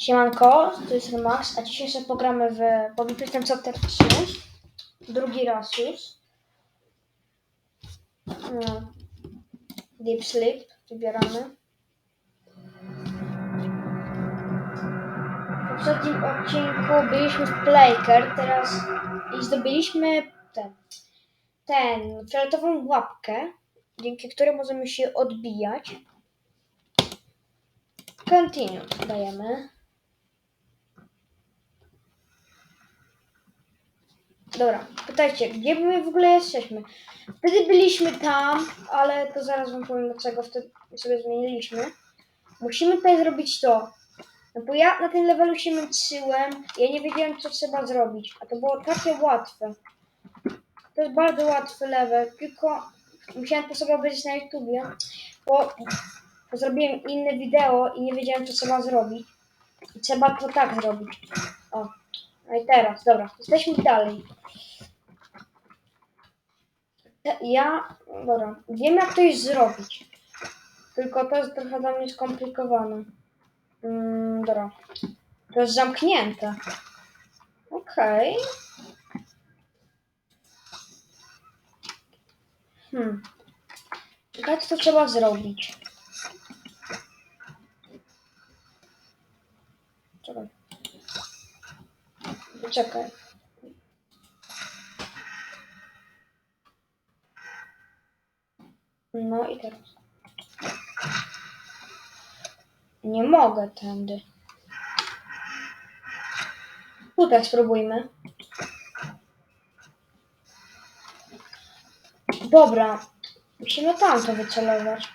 Siemanko, to jest Max, a dzisiaj sobie pogramy w Bobby Piston Chapter 3. Drugi raz już. No. Deep Sleep wybieramy. W poprzednim odcinku byliśmy w Playker, teraz i zdobyliśmy ten, ten fioletową łapkę, dzięki której możemy się odbijać. Continue dajemy. Dobra, pytajcie, gdzie my w ogóle jesteśmy? Wtedy byliśmy tam, ale to zaraz wam powiem dlaczego wtedy sobie zmieniliśmy. Musimy tutaj zrobić to. No bo ja na tym levelu się męczyłem, ja nie wiedziałem co trzeba zrobić, a to było takie łatwe. To jest bardzo łatwy level, tylko musiałem to sobie obejrzeć na YouTubie, bo bo zrobiłem inne wideo i nie wiedziałem, co trzeba zrobić. I trzeba to tak zrobić. No i teraz, dobra, jesteśmy dalej. Te- Ja, dobra, wiem jak to jest zrobić. Tylko to jest trochę dla mnie skomplikowane. Mm, dobra. To jest zamknięte. Okej. Hmm. Jak to trzeba zrobić? Czekaj. Czekaj. No i teraz. Nie mogę tędy. Tutaj spróbujmy. Dobra. Musimy tamto wycelować.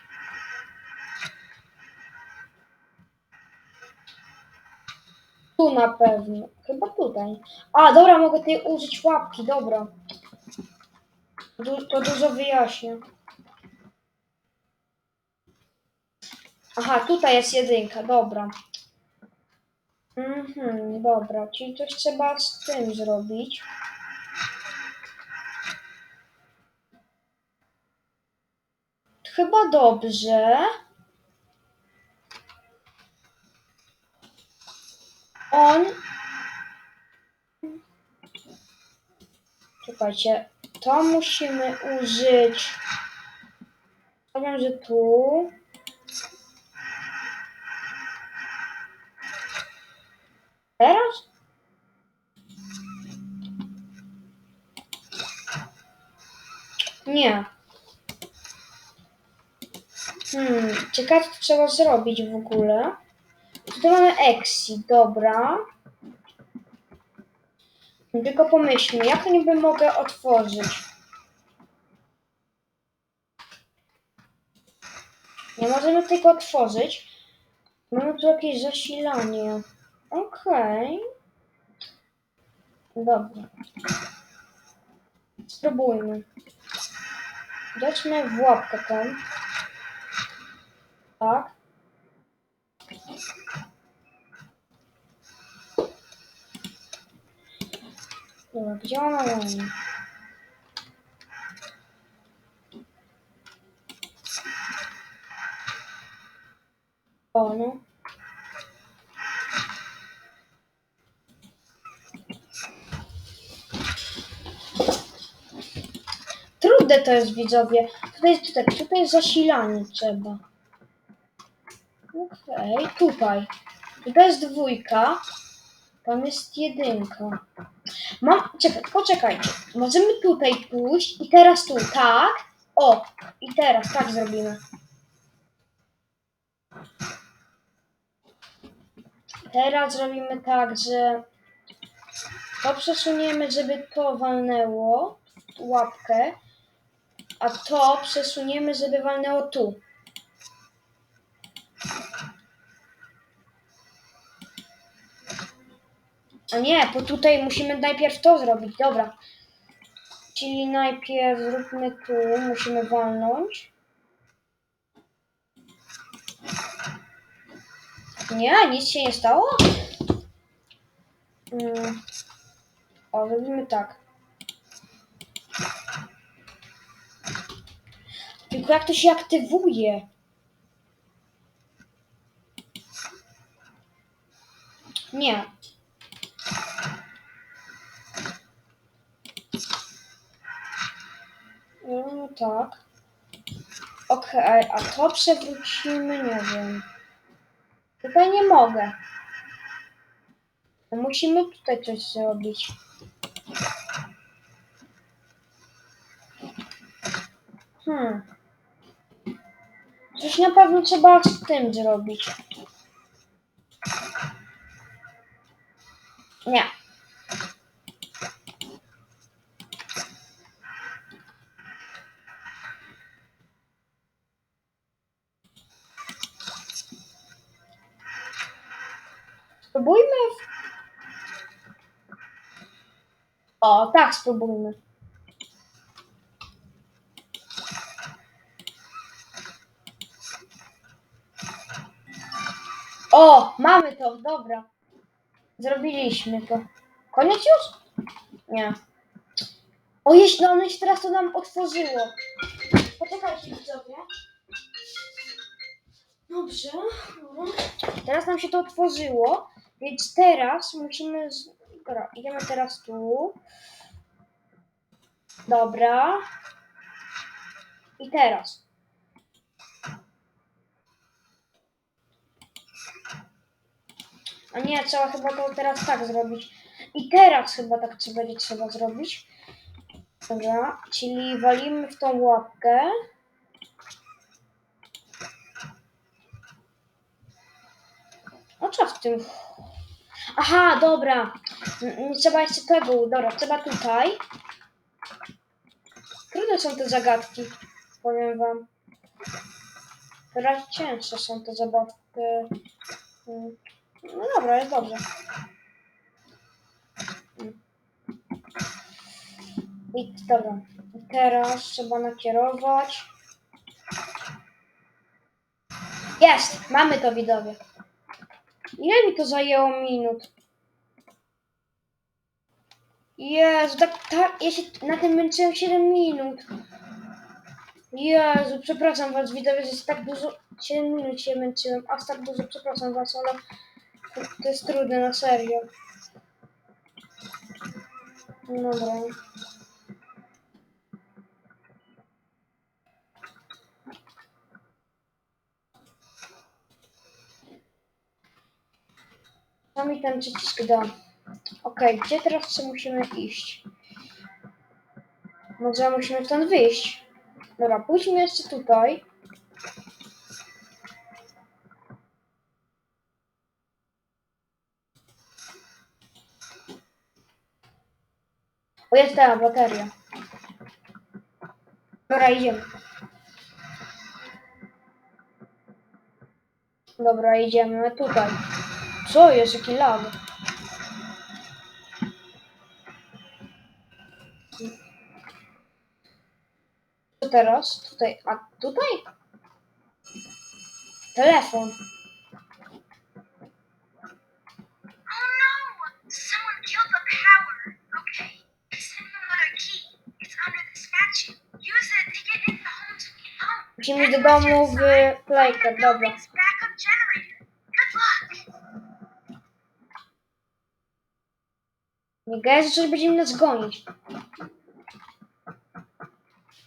Tu na pewno. Chyba tutaj. A, dobra, mogę tutaj użyć łapki, dobra. Du to dużo wyjaśnia. Aha, tutaj jest jedynka, dobra. Mhm, dobra, czyli coś trzeba z tym zrobić. Chyba dobrze. On. Czekajcie, to musimy użyć. Powiem, że tu. Teraz? Nie. Hmm, ciekawe co trzeba zrobić w ogóle. Tutaj mamy exit, dobra. Tylko pomyślmy, jak to niby mogę otworzyć? Nie możemy tego otworzyć. Mamy tu jakieś zasilanie. Okej. Dobra. Spróbujmy. Dojdźmy w łapkę tam. Tak. Dobra, gdzie ona jest? O, no. Trudne to jest, widzowie. Tutaj tutaj, tutaj zasilanie trzeba. Okej, tutaj. Tutaj jest dwójka. Tam jest jedynka. Mam, czekaj, poczekajcie. Możemy tutaj pójść i teraz tu, tak? O, i teraz tak zrobimy. Teraz zrobimy tak, że to przesuniemy, żeby to walnęło łapkę, a to przesuniemy, żeby walnęło tu. A nie, bo tutaj musimy najpierw to zrobić, dobra. Czyli najpierw zróbmy tu, musimy walnąć. Nie, nic się nie stało? Mm. O, zrobimy tak. Tylko jak to się aktywuje? Nie. Tak. Okej, a to przewrócimy, nie wiem. Tutaj nie mogę. No Musimy tutaj coś zrobić. Hmm. Coś na pewno trzeba z tym zrobić. Nie. Spróbujmy. O, tak, spróbujmy. O, mamy to, dobra. Zrobiliśmy to. Koniec już? Nie. O, jeśli ono się teraz to nam otworzyło. Poczekajcie widzowie. Dobrze. Teraz nam się to otworzyło, więc teraz musimy... Z... Dobra, idziemy teraz tu. Dobra. I teraz. A nie, trzeba chyba to teraz tak zrobić. I teraz chyba tak trzeba będzie trzeba zrobić. Dobra, czyli walimy w tą łapkę. O co w tym? Aha, dobra. N- Nie trzeba jeszcze tego. Dobra, trzeba tutaj. Trudne są te zagadki. Powiem wam. Teraz cięższe są te zabawki. Mm. No dobra, jest dobrze. Mm. I dobra. Teraz trzeba nakierować. Jest! Mamy to widzowie. Ile mi to zajęło minut? Jezu, tak, tak, ja się na tym męczyłem 7 minut. Jezu, przepraszam was widzowie, że jest tak dużo, 7 minut się męczyłem, aż tak dużo, przepraszam was, ale to, to jest trudne, na serio. Dobra. Co mi ten przycisk da? Okej, gdzie teraz co musimy iść? Może musimy stąd wyjść. Dobra, pójdźmy jeszcze tutaj. O, jest ta bateria. Dobra, idziemy. Dobra, idziemy tutaj. Co jest? Jaki lag? Co teraz? Tutaj. A tutaj? Telefon. Oh no! Someone killed the power. Że coś będzie nas gonić.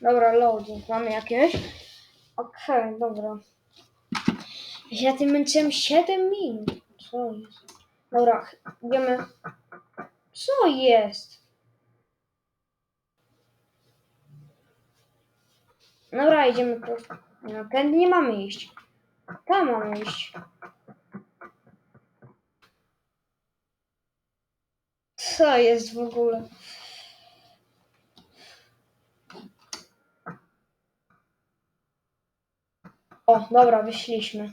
Dobra, loading. Mamy jakieś? Okej, dobra. Ja tym męczyłem 7 minut. Co jest? Dobra, idziemy. Co jest? Dobra, idziemy prosto. No, tędy nie mamy iść. Tam mamy iść. Co jest w ogóle? O, dobra, wyszliśmy.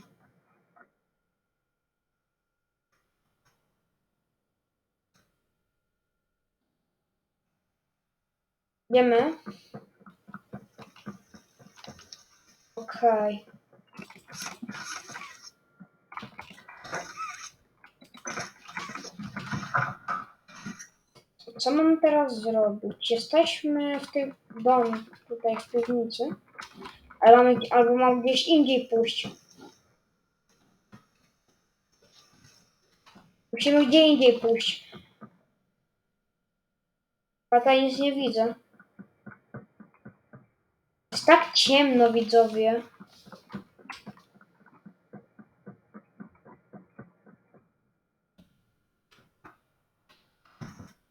Wiemy? Okej. Co mamy teraz zrobić? Jesteśmy w tym domu, tutaj w piwnicy, ale mamy, albo mam gdzieś indziej pójść. Musimy gdzie indziej pójść. A tutaj nic nie widzę. Jest tak ciemno, widzowie.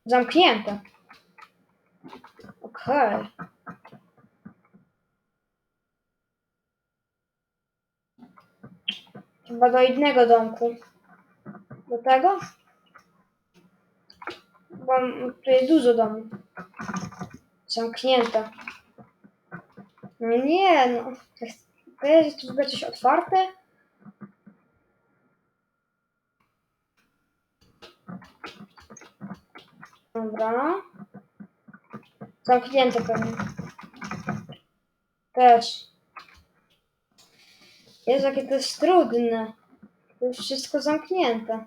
Zamknięte. Okej. Chyba do innego domku. Do tego? Bo tu jest dużo domów. Zamknięte. No nie, no. To jest tu w coś otwarte? Dobra. Zamknięte pewnie. Też. Jezu, jakie to jest trudne. To jest wszystko zamknięte.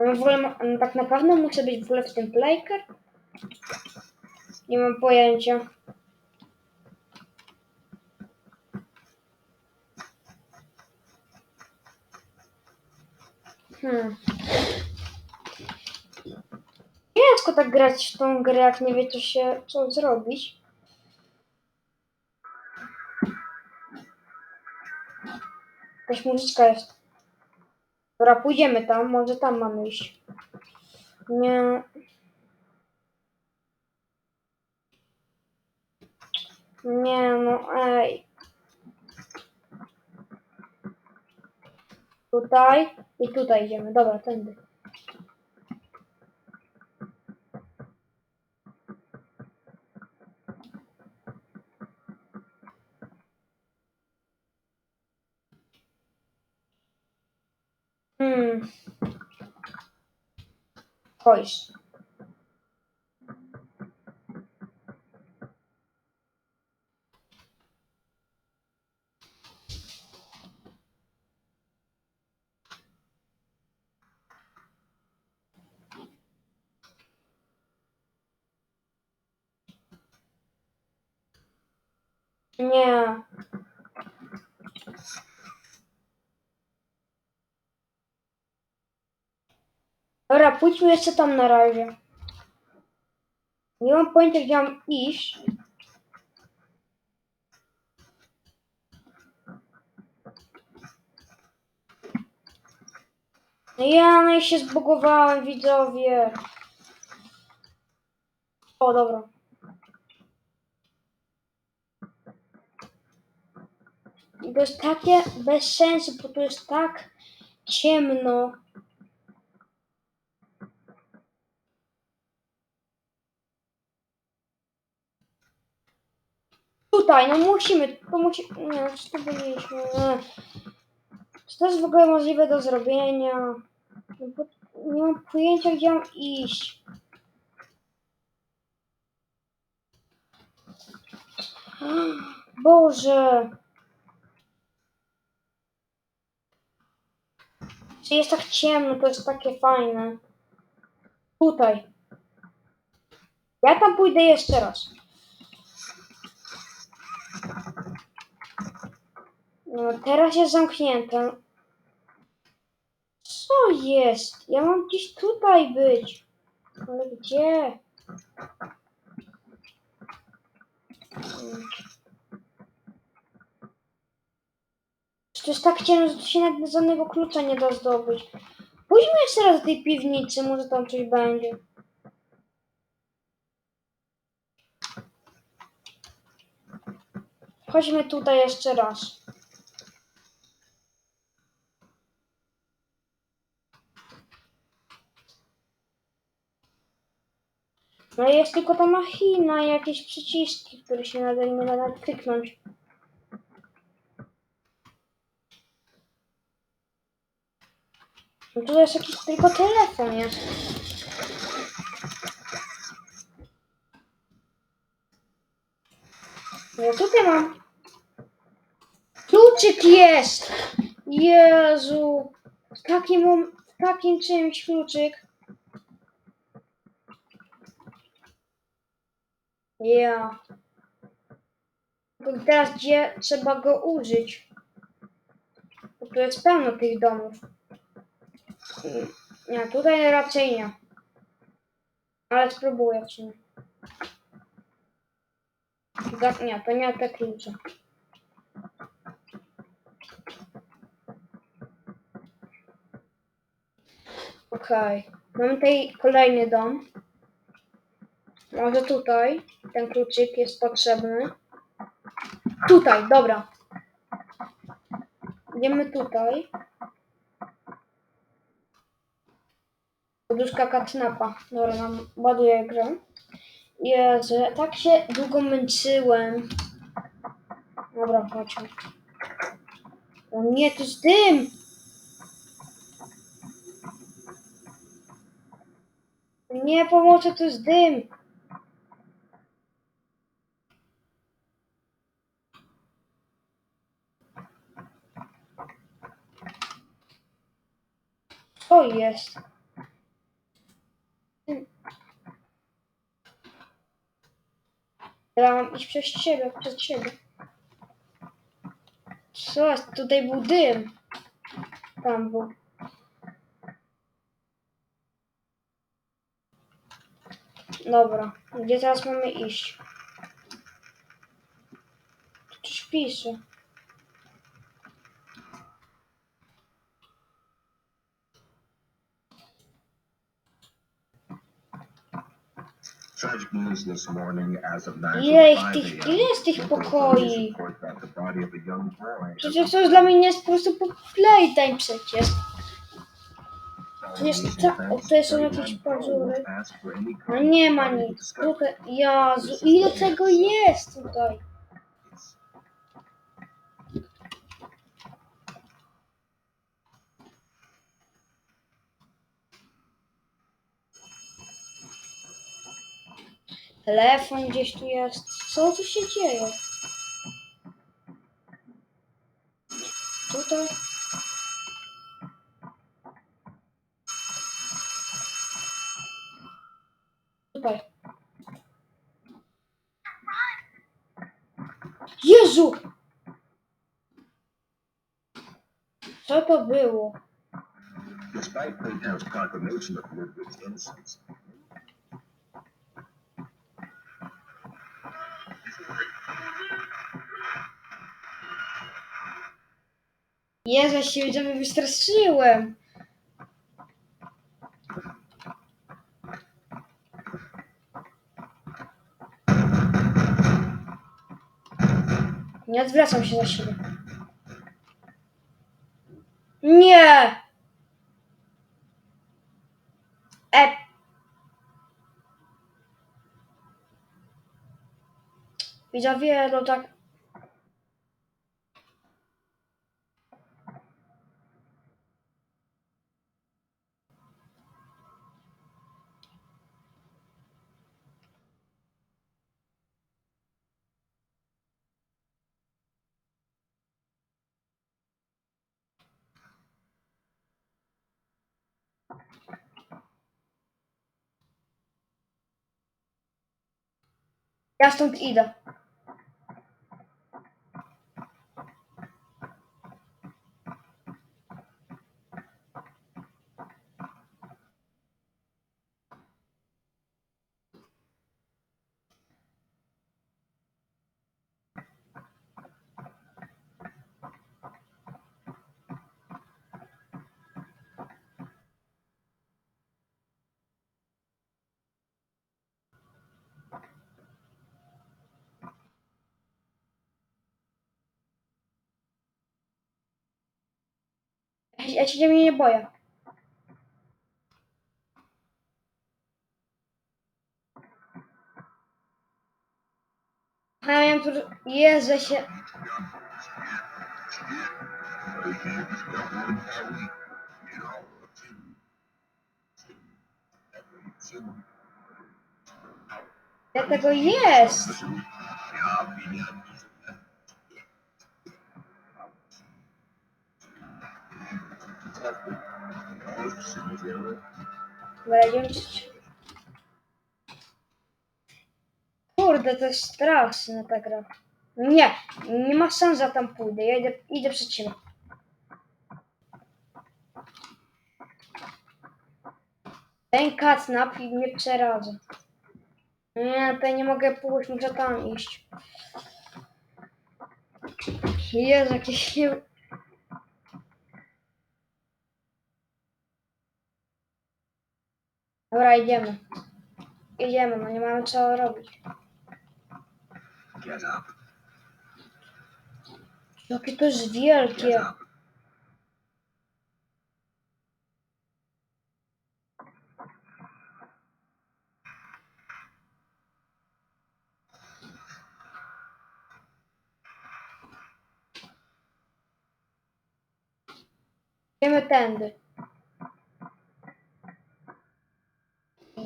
No w ogóle, no tak naprawdę muszę być w ogóle w tym playker? Nie mam pojęcia. Hmm. Ciężko tak grać w tą grę, jak nie wie, co się, co zrobić. Jakaś muzyczka jest. Dobra, pójdziemy tam, może tam mamy iść. Nie. Nie, no ej. Tutaj i tutaj idziemy. Dobra, tędy. Hmm. Chodź. Nie. Dobra, pójdźmy jeszcze tam na razie. Nie mam pojęcia, gdzie mam iść. No ja, no i się zbugowałem, widzowie. O, dobra. I to jest takie bez sensu, bo to jest tak ciemno. Tutaj, no musimy, to musi... Nie, to byliśmy... Czy to jest w ogóle możliwe do zrobienia? No nie mam pojęcia, gdzie mam iść. Boże! Jest tak ciemno, to jest takie fajne. Tutaj. Ja tam pójdę jeszcze raz. No, teraz jest zamknięte. Co jest? Ja mam gdzieś tutaj być. Ale gdzie? To jest tak ciemno, że się jakby żadnego klucza nie da zdobyć. Pójdźmy jeszcze raz do tej piwnicy, może tam coś będzie. Chodźmy tutaj jeszcze raz. No jest tylko ta machina i jakieś przyciski, które się nadal nie da kliknąć. No tu jest jakiś tylko telefon jest. No ja tutaj mam. Kluczyk jest! Jezu! W takim, takim czymś kluczyk. Ja. Tylko teraz gdzie trzeba go użyć? Bo tu jest pełno tych domów. Nie, tutaj raczej nie. Ale spróbuję w sumie. Nie, to nie te klucze. Okej. Mamy tutaj kolejny dom. Może tutaj. Ten kluczyk jest potrzebny. Tutaj, dobra. Idziemy tutaj. Poduszka katnapa. Dobra, nam ładuje grę. Jezu, ja tak się długo męczyłem. Dobra, chodźmy. O nie, to jest dym! Nie pomoże, to jest dym! Co jest? Ja mam iść przez ciebie, przez ciebie. Co jest? Tutaj był dym. Tam był. Dobra, gdzie teraz mamy iść? Tu coś pisze. This morning as of 9:45 Ile ich tych, a.m. ile jest tych Local pokoi? authorities report that the body of a young boy Przecież to już dla mnie jest po prostu po playtime przecież. To, o, tutaj są jakieś pazury. No nie ma nic. Tutaj, Jezu, ile tego jest tutaj? Telefon gdzieś tu jest. Co tu się dzieje? Tutaj? Tutaj. Jezu! Co to było? Despite House confirmation of Jezu, ja się widzimy wystraszyłem. Nie odwracam się za siebie. Nie! E. Widzowie, no tak Ja stąd idę. Ja, się ciebie nie boję. A ja miałem tu... Jezu, się... ostatni. Już. Dobra, już. Kurde, to jest straszna ta gra. Nie, nie ma szans, że tam pójdę. Ja idę, idę przed ciebie. Ten kacnap mnie przeradza. Nie, to nie mogę pójść, muszę tam iść. Jezu, jakieś... Dobra, idziemy. Idziemy, no nie mamy co robić. Get up. Jakie to jest Get wielkie. up. Idziemy tędy.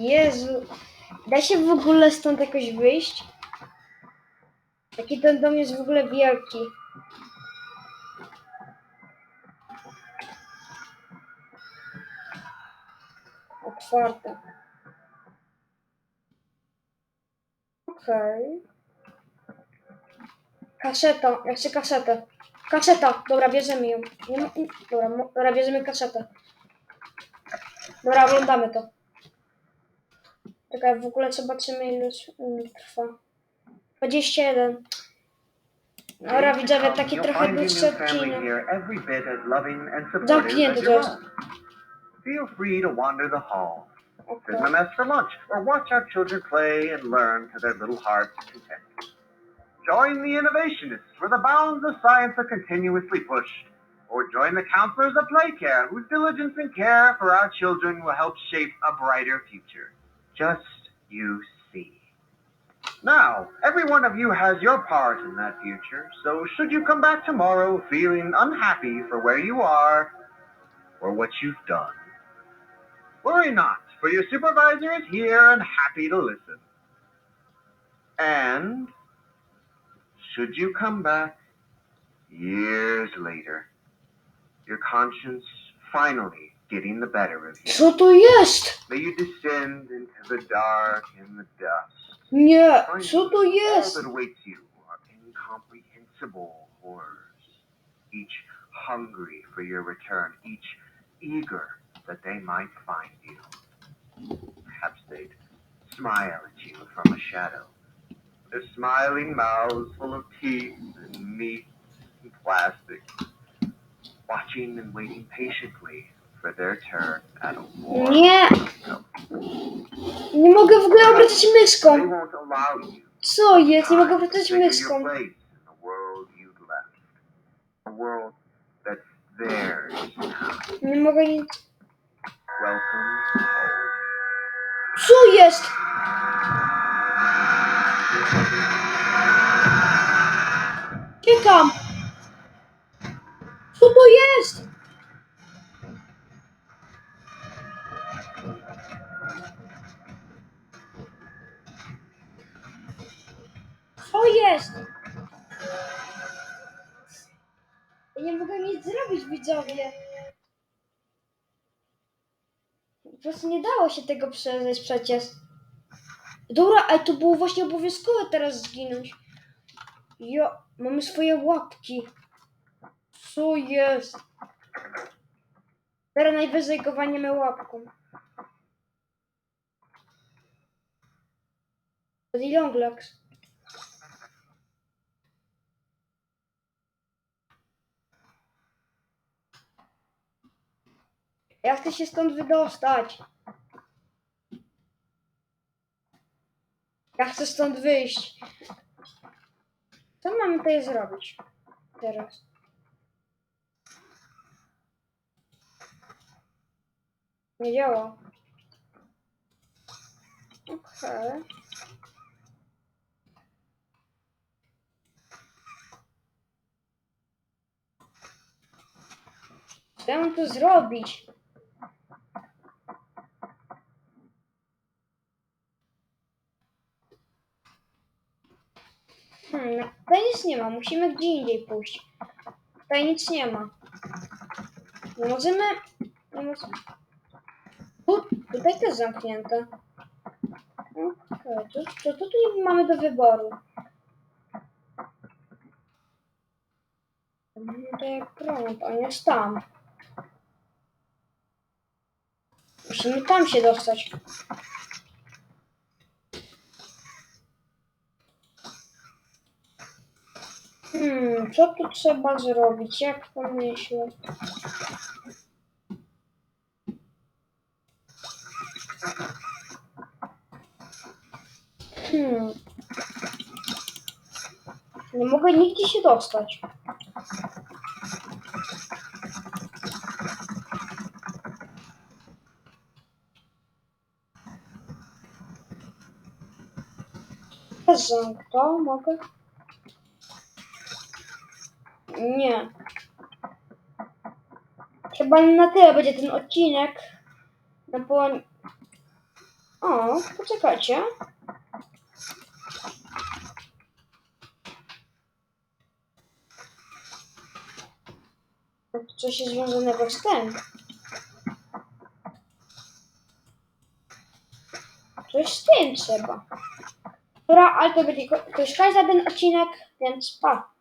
Jezu. Da się w ogóle stąd jakoś wyjść? Jaki ten dom jest w ogóle wielki. Otwarte. Okej. Kaseta. Ja chcę kasetę. Kaseta. Dobra, bierzemy ją. Nie ma... Dobra, dobra, bierzemy kasetę. Dobra, oglądamy to. Czekaj, w ogóle zobaczymy ile s- trwa. 21. Dobra, widzowie, taki trochę dłuższy odcinek. here every bit as loving and supportive Zamknięty to jest. Feel free to wander the hall, in a mess for lunch, or watch our children play and learn to their little hearts' content. Join the innovationists where the bounds of science are continuously pushed, or join the counselors of Playcare whose diligence and care for our children will help shape a brighter future. Just you see. Now, every one of you has your part in that future, so should you come back tomorrow feeling unhappy for where you are or what you've done, worry not, for your supervisor is here and happy to listen. And should you come back years later, your conscience finally getting the better of you, Co to jest? may you descend into the dark and the dust. Nie, co to All jest? that awaits you are incomprehensible horrors, each hungry for your return, each eager that they might find you. Perhaps they'd smile at you from a shadow, their smiling mouths full of teeth and meat and plastic, watching and waiting patiently Nie, nie mogę w ogóle obracać you Co jest? Nie mogę obracać now. Nie mogę nic... Co jest? Czekam. Co to jest? Co jest? Ja nie mogę nic zrobić, widzowie. Po prostu nie dało się tego przeżyć przecież. Dobra, ale to było właśnie obowiązkowe teraz zginąć. Jo, mamy swoje łapki. Co jest? Teraz najwyżej go walniemy łapką. Jest Longlegs. Ja chcę się stąd wydostać. Ja chcę stąd wyjść. Co mamy tutaj zrobić? Teraz. Nie działa. Okej. Ja mam tu zrobić? Hmm, no, tutaj nic nie ma, musimy gdzie indziej pójść. Tutaj nic nie ma. Nie możemy... Nie możemy... Tu, tutaj też zamknięte. Okej, to, to, to mamy do wyboru. Tutaj prąd, on jest tam. Musimy tam się dostać. Co tu trzeba zrobić? Jak to myślę? Hmm. Nie mogę nigdzie się dostać. Bez zamk, to mogę? Nie. Chyba na tyle będzie ten odcinek. No bo... O, poczekajcie. Coś jest związanego z tym. Coś z tym trzeba. Dobra, ale to będzie już końca ten odcinek, więc pa.